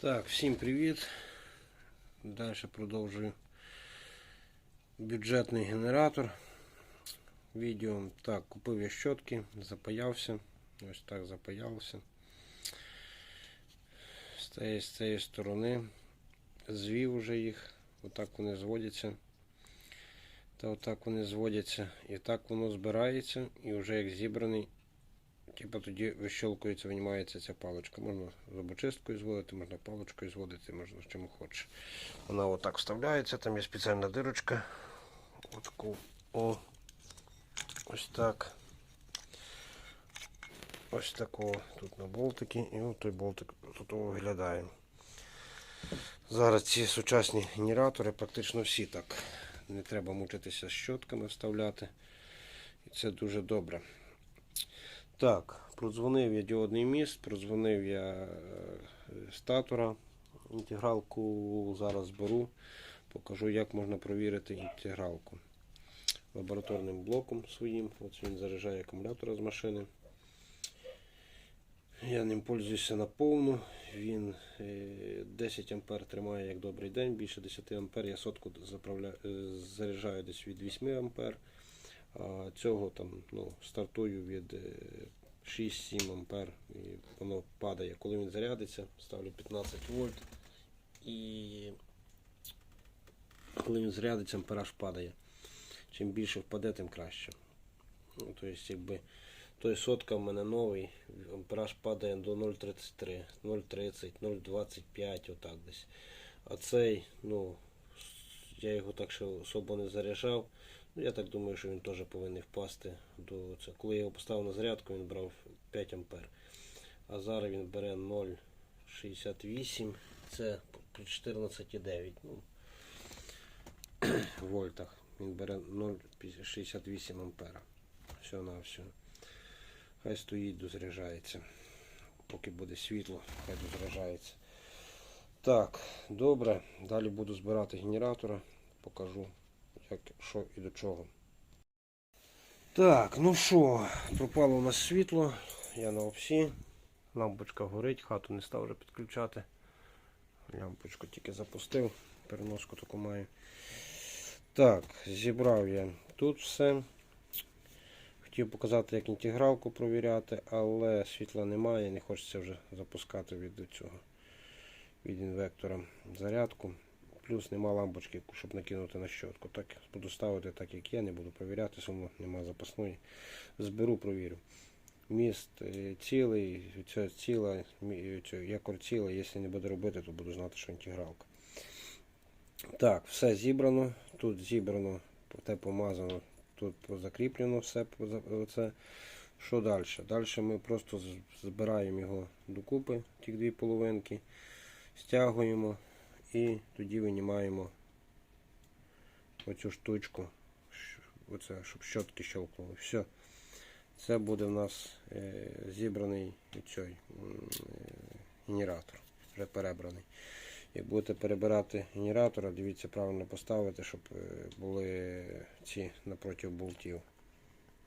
Так, всім привіт. Далі продовжую бюджетний генератор. Відео. Так, купив я щотки, запаявся. Ось так запаявся. З цієї, з цієї сторони звів уже їх. Отак вони зводяться. Та отак вони зводяться. І так воно збирається. І вже як зібраний, Типа тоді вищолкується, винімається ця паличка. Можна зубочисткою зводити, можна паличкою зводити, можна з чим хочеш. Вона отак вставляється, там є спеціальна дирочка. Отаку. О. Ось так. Ось такого. Тут на болтики і от той болтик тут виглядає. Зараз ці сучасні генератори практично всі так. Не треба мучитися з щотками вставляти. І це дуже добре. Так, продзвонив я діодний міст, продзвонив я е, статора. Інтегралку зараз беру. Покажу, як можна провірити інтегралку. Лабораторним блоком своїм. Ось він заряджає акумулятора з машини. Я ним пользуюся на повну. Він е, 10 А тримає як добрий день, більше 10 А. Я сотку е, заряджаю десь від 8 А. Цього там ну, стартую від е, 6-7 ампер і воно падає. Коли він зарядиться, ставлю 15 вольт і коли він зарядиться, ампераж падає. Чим більше впаде, тим краще. Ну, тобто, якби той сотка в мене новий, ампераж падає до 0,33, 0,30, 0,25, отак десь. А цей, ну, я його так ще особо не заряджав. Ну, я так думаю, що він теж повинен впасти до цього. Коли я його поставив на зарядку, він брав 5 ампер. А зараз він бере 0,68, це при 14,9 ну, вольтах. Він бере 0,68 ампера. Все на все. Хай стоїть, дозаряджається. Поки буде світло, хай дозаряджається. Так, добре. Далі буду збирати генератора. Покажу як, що і до чого. Так, ну що, пропало у нас світло, я на опсі. Лампочка горить, хату не став вже підключати. Лампочку тільки запустив, переноску таку маю. Так, зібрав я тут все. Хотів показати, як інтегралку провіряти, але світла немає, не хочеться вже запускати від цього від інвектора зарядку. Плюс нема лампочки, щоб накинути на щотку. Так буду ставити так, як є, не буду перевіряти, сумно нема запасної. Зберу, провірю. Міст е, цілий, це ціла, мі- якор цілий, якщо не буду робити, то буду знати, що інтегралка. Так, все зібрано. Тут зібрано, те помазано, тут закріплено все. Оце. Що далі? Далі ми просто збираємо його докупи, ті дві половинки, стягуємо. І тоді винімаємо оцю штучку, оце, щоб щотки щелкнули. Все. Це буде в нас е, зібраний цей, е, генератор, вже перебраний. Як будете перебирати генератора, дивіться правильно поставити, щоб е, були ці напроти болтів.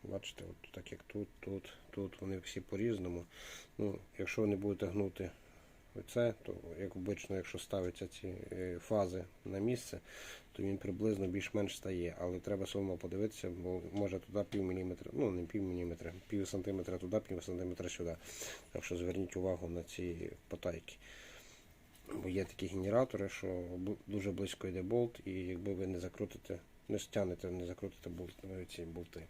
Бачите, от так як тут, тут, тут, вони всі по-різному. Ну, якщо не будете гнути оце, то як обично, якщо ставляться ці е, фази на місце, то він приблизно більш-менш стає. Але треба все одно подивитися, бо може туди пів міліметра, ну не пів міліметра, пів сантиметра туди, пів сантиметра сюди. Так що зверніть увагу на ці потайки. Бо є такі генератори, що дуже близько йде болт, і якби ви не закрутите, не стягнете, не закрутите болт, е, ці болти.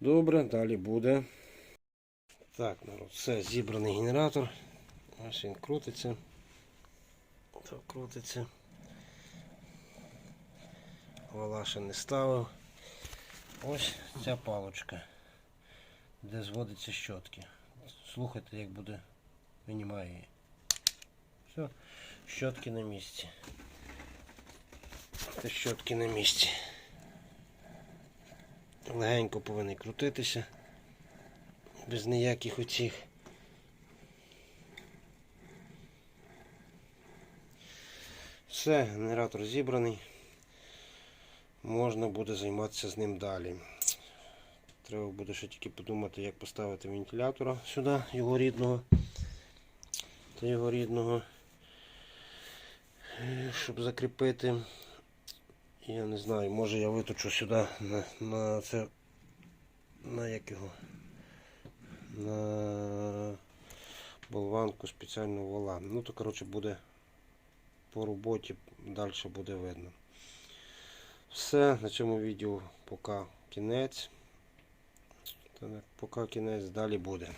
Добре, далі буде. Так, народ, все, зібраний генератор. Ось він крутиться. Так, крутиться. Вала ще не ставив. Ось ця палочка, де зводиться щотки. Слухайте, як буде винімає її. Все, щотки на місці. Це щотки на місці. Легенько повинні крутитися. Без ніяких оцих. Все, генератор зібраний. Можна буде займатися з ним далі. Треба буде ще тільки подумати, як поставити вентилятора сюди, його рідного та його рідного. Щоб закріпити. Я не знаю, може я виточу сюди на, на це. На як його? На болванку спеціальну вола. Ну то коротше буде по роботі, далі буде видно. Все, на цьому відео поки кінець. Поки кінець далі буде.